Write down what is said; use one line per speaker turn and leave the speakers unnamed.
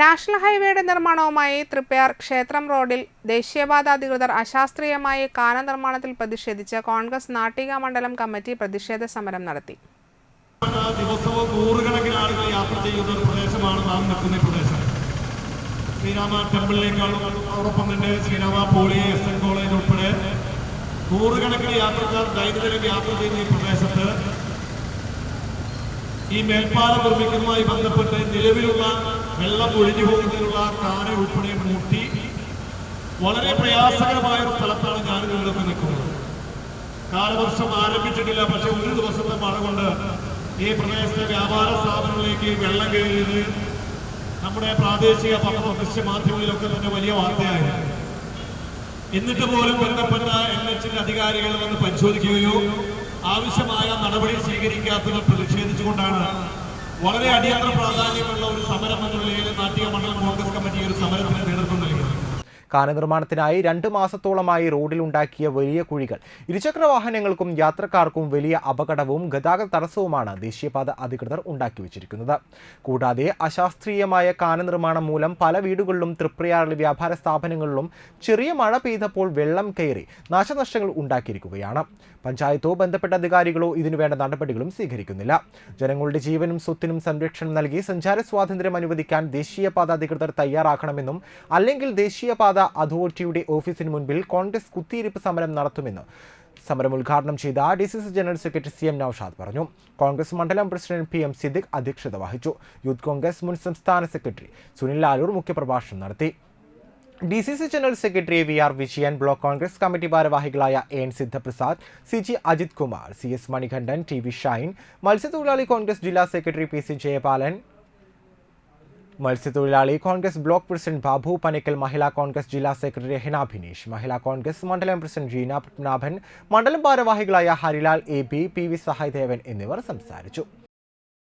National ഹൈവേയുടെ നിർമ്മാണവുമായി തൃപ്പയാർ ക്ഷേത്രം റോഡിൽ ദേശീയപാത അധികൃതർ അശാസ്ത്രീയമായി കാന നിർമ്മാണത്തിൽ പ്രതിഷേധിച്ച് കോൺഗ്രസ് നാട്ടിക മണ്ഡലം കമ്മിറ്റി പ്രതിഷേധ സമരം നടത്തി.
ദിവസവും നൂറുകണക്കിന് ആളുകൾ യാത്ര ചെയ്യുന്ന ഒരു പ്രദേശമാണ് നാം നിൽക്കുന്ന പ്രദേശം. ശ്രീരാമ ടെമ്പിളിലേക്കാളും അതോടൊപ്പം തന്നെ Sreerama poly S N college ഉൾപ്പെടെ നൂറുകണക്കിന് യാത്രക്കാർ ദൈനംദിനം യാത്ര ചെയ്യുന്ന ഈ പ്രദേശത്ത് ഈ മേൽപ്പാലം നിർമ്മിക്കുന്നതുമായി ബന്ധപ്പെട്ട് നിലവിലുള്ള വെള്ളം ഒഴിഞ്ഞു പോകുന്നതിനുള്ള കാന ഉൾപ്പെടെ മൂട്ടി വളരെ പ്രയാസകരമായ ഒരു സ്ഥലത്താണ് ഞാൻ നിങ്ങളൊക്കെ നിൽക്കുന്നത്. കാലവർഷം ആരംഭിച്ചിട്ടില്ല പക്ഷെ ഒരു ദിവസത്തെ മഴ കൊണ്ട് ഈ പ്രദേശത്തെ വ്യാപാര സ്ഥാപനങ്ങളിലേക്ക് വെള്ളം കയറിയത് നമ്മുടെ പ്രാദേശിക പത്ര ദൃശ്യ മാധ്യമങ്ങളിലൊക്കെ തന്നെ വലിയ വാർത്തയായിരുന്നു എന്നിട്ട് പോലും ബന്ധപ്പെട്ട എൻ എച്ചിന്റെ അധികാരികൾ വന്ന് പരിശോധിക്കുകയോ ആവശ്യമായ നടപടി സ്വീകരിക്കാത്തത് പ്രതിഷേധിച്ചുകൊണ്ടാണ് വളരെ അടിയന്തര പ്രാധാന്യമുള്ള ഒരു സമരം എന്ന നിലയിൽ നാട്ടിക മണ്ഡലം കോൺഗ്രസ് കമ്മിറ്റി ഒരു സമരത്തിന് നേതൃത്വം
കാന നിർമ്മാണത്തിനായി രണ്ട് മാസത്തോളമായി റോഡിലുണ്ടാക്കിയ വലിയ കുഴികൾ. ഇരുചക്ര വാഹനങ്ങൾക്കും യാത്രക്കാർക്കും വലിയ അപകടവും ഗതാഗത തടസ്സവുമാണ് ദേശീയപാത അധികൃതർ ഉണ്ടാക്കി വച്ചിരിക്കുന്നത്. കൂടാതെ അശാസ്ത്രീയമായ കാന നിർമ്മാണം മൂലം പല വീടുകളിലും തൃപ്രയാറിലെ വ്യാപാര സ്ഥാപനങ്ങളിലും ചെറിയ മഴ പെയ്തപ്പോൾ വെള്ളം കയറി നാശനഷ്ടങ്ങൾ ഉണ്ടാക്കിയിരിക്കുകയാണ്. പഞ്ചായത്തോ ബന്ധപ്പെട്ട അധികാരികളോ ഇതിനുവേണ്ട നടപടികളും സ്വീകരിക്കുന്നില്ല. ജനങ്ങളുടെ ജീവനും സ്വത്തിനും സംരക്ഷണം നൽകി സഞ്ചാര സ്വാതന്ത്ര്യം അനുവദിക്കാൻ ദേശീയപാത അധികൃതർ തയ്യാറാക്കണമെന്നും അല്ലെങ്കിൽ ദേശീയപാത അതോറിറ്റിയുടെ ഓഫീസിന് മുൻപിൽ കോൺഗ്രസ് കുത്തിയിരിപ്പ് സമരം നടത്തുമെന്ന് സമരം ഉദ്ഘാടനം ചെയ്ത D C C general secretary C M Noushad പറഞ്ഞു. കോൺഗ്രസ് മണ്ഡലം പ്രസിഡന്റ് പി എം സിദ്ദിഖ് അധ്യക്ഷത വഹിച്ചു. യൂത്ത് കോൺഗ്രസ് മുൻ സംസ്ഥാന സെക്രട്ടറി സുനിൽ ലാലൂർ മുഖ്യപ്രഭാഷണം നടത്തി. D C C general secretary V R Vijayan block Congress committee ഭാരവാഹികളായ N Sidhaprasad C G Ajith Kumar C S Manikandan T V Shine മത്സ്യത്തൊഴിലാളി കോൺഗ്രസ് ജില്ലാ സെക്രട്ടറി പി സി ജയപാലൻ മത്സ്യത്തൊഴിലാളി കോൺഗ്രസ് ബ്ലോക്ക് പ്രസിഡന്റ് ബാബു പനിക്കൽ മഹിളാ കോൺഗ്രസ് ജില്ലാ സെക്രട്ടറി ഹെന ഭിനീഷ് മഹിളാ കോൺഗ്രസ് മണ്ഡലം പ്രസിഡന്റ് ജീന പത്മനാഭൻ മണ്ഡലം ഭാരവാഹികളായ Harilal A B P V Sahayadevan എന്നിവർ സംസാരിച്ചു.